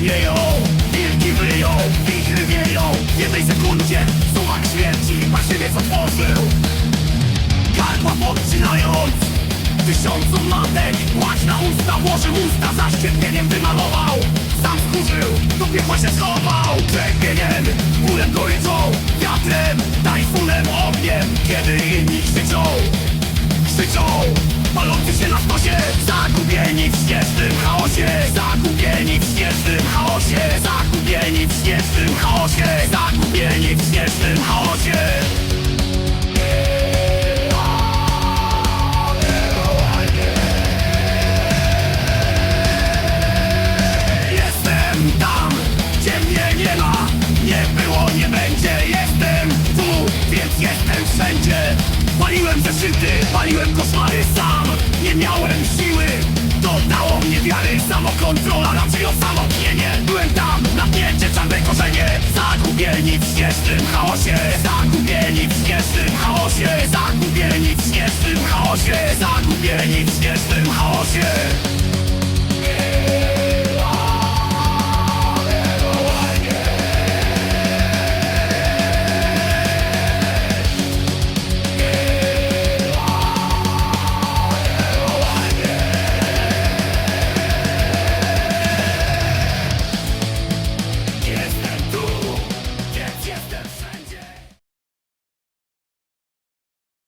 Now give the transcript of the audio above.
wieją. Wilki wyją, wichry wieją. W jednej sekundzie suwak śmierci Paszywiec otworzył. Gardła podcinając Tysiącu matek Płać na usta, włożył usta Za ścierpieniem wymalował. Sam skurzył, do piekła się schował. Czerwieniem, bólem goryczą Wiatrem, tajfunem, ogniem. Kiedy inni krzyczą Krzyczą, palący się na stosie Paliłem zeszyty, paliłem koszmary sam. Nie miałem siły, dodało mnie wiary. Samokontrola, raczej osamotnienie. Byłem tam, napięcie, czarne korzenie. Zagubieni w śnieżnym chaosie. Zagubieni w śnieżnym chaosie. Zagubieni w śnieżnym chaosie. Zagubieni w śnieżnym chaosie Yes.